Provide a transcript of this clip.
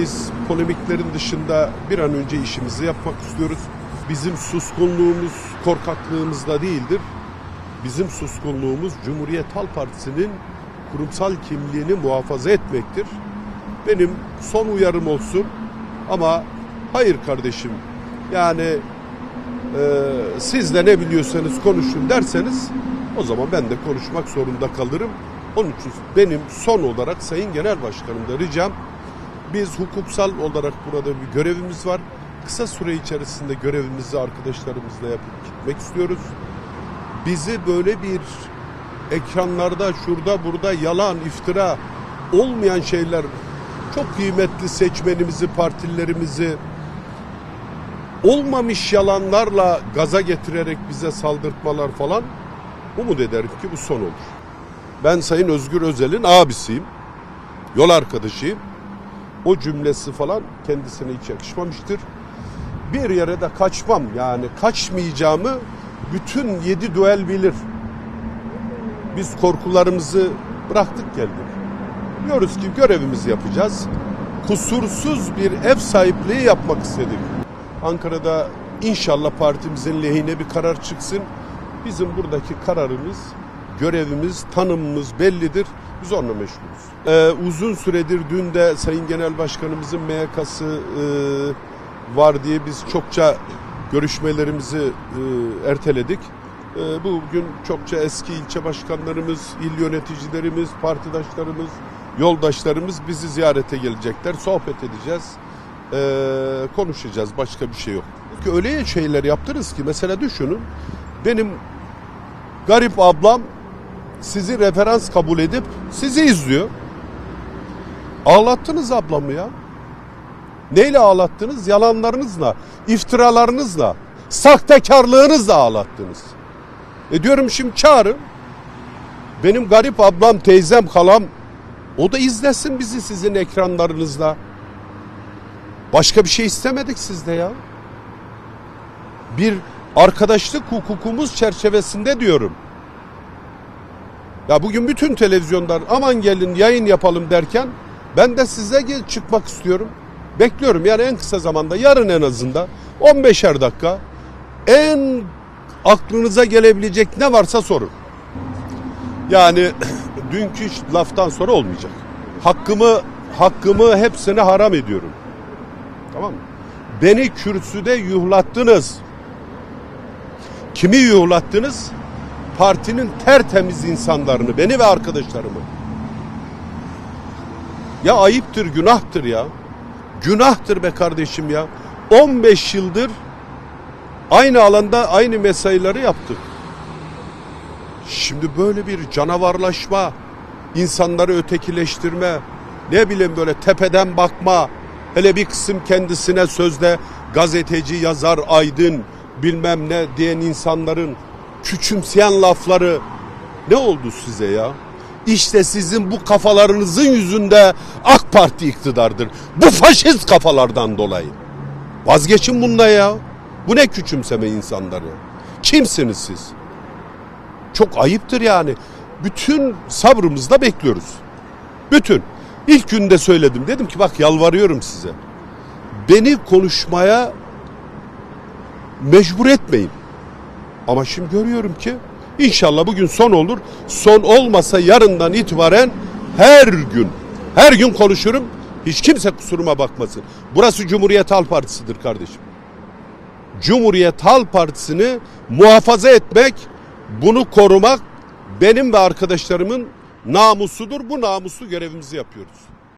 Biz polemiklerin dışında bir an önce işimizi yapmak istiyoruz. Bizim suskunluğumuz korkaklığımızda değildir. Bizim suskunluğumuz Cumhuriyet Halk Partisi'nin kurumsal kimliğini muhafaza etmektir. Benim son uyarım olsun ama hayır kardeşim yani e, siz de ne biliyorsanız konuşun derseniz o zaman ben de konuşmak zorunda kalırım. Onun için benim son olarak Sayın Genel Başkanım'da ricam biz hukuksal olarak burada bir görevimiz var. Kısa süre içerisinde görevimizi arkadaşlarımızla yapıp gitmek istiyoruz. Bizi böyle bir ekranlarda şurada burada yalan, iftira olmayan şeyler çok kıymetli seçmenimizi, partilerimizi olmamış yalanlarla gaza getirerek bize saldırtmalar falan umut ederim ki bu son olur. Ben Sayın Özgür Özel'in abisiyim. Yol arkadaşıyım. O cümlesi falan kendisine hiç yakışmamıştır. Bir yere de kaçmam yani kaçmayacağımı bütün yedi duel bilir. Biz korkularımızı bıraktık geldik. Diyoruz ki görevimizi yapacağız. Kusursuz bir ev sahipliği yapmak istedik. Ankara'da inşallah partimizin lehine bir karar çıksın. Bizim buradaki kararımız, görevimiz, tanımımız bellidir. Biz onunla meşgulüz. Ee, uzun süredir dün de Sayın Genel Başkanımızın MYK'sı e, var diye biz çokça görüşmelerimizi e, erteledik. E, bugün çokça eski ilçe başkanlarımız, il yöneticilerimiz, partidaşlarımız, yoldaşlarımız bizi ziyarete gelecekler. Sohbet edeceğiz. E, konuşacağız. Başka bir şey yok. Çünkü öyle şeyler yaptınız ki mesela düşünün benim garip ablam sizi referans kabul edip sizi izliyor. Ağlattınız ablamı ya. Neyle ağlattınız? Yalanlarınızla, iftiralarınızla, sahtekarlığınızla ağlattınız. E diyorum şimdi çağırın. Benim garip ablam, teyzem, halam o da izlesin bizi sizin ekranlarınızda. Başka bir şey istemedik sizde ya. Bir arkadaşlık hukukumuz çerçevesinde diyorum. Ya bugün bütün televizyonlar aman gelin yayın yapalım derken ben de size çıkmak istiyorum. Bekliyorum yani en kısa zamanda yarın en azından 15'er dakika en aklınıza gelebilecek ne varsa sorun. Yani dünkü laftan sonra olmayacak. Hakkımı hakkımı hepsine haram ediyorum. Tamam mı? Beni kürsüde yuhlattınız. Kimi yuhlattınız? Partinin tertemiz insanlarını, beni ve arkadaşlarımı. Ya ayıptır, günahtır ya. Günahtır be kardeşim ya. 15 yıldır aynı alanda aynı mesaileri yaptık. Şimdi böyle bir canavarlaşma, insanları ötekileştirme, ne bileyim böyle tepeden bakma, hele bir kısım kendisine sözde gazeteci, yazar, aydın, bilmem ne diyen insanların küçümseyen lafları ne oldu size ya? İşte sizin bu kafalarınızın yüzünde AK Parti iktidardır. Bu faşist kafalardan dolayı. Vazgeçin bunda ya. Bu ne küçümseme insanları? Kimsiniz siz? Çok ayıptır yani. Bütün sabrımızla bekliyoruz. Bütün. İlk günde söyledim. Dedim ki bak yalvarıyorum size. Beni konuşmaya mecbur etmeyin. Ama şimdi görüyorum ki inşallah bugün son olur. Son olmasa yarından itibaren her gün, her gün konuşurum. Hiç kimse kusuruma bakmasın. Burası Cumhuriyet Halk Partisi'dir kardeşim. Cumhuriyet Halk Partisi'ni muhafaza etmek, bunu korumak benim ve arkadaşlarımın namusudur. Bu namuslu görevimizi yapıyoruz.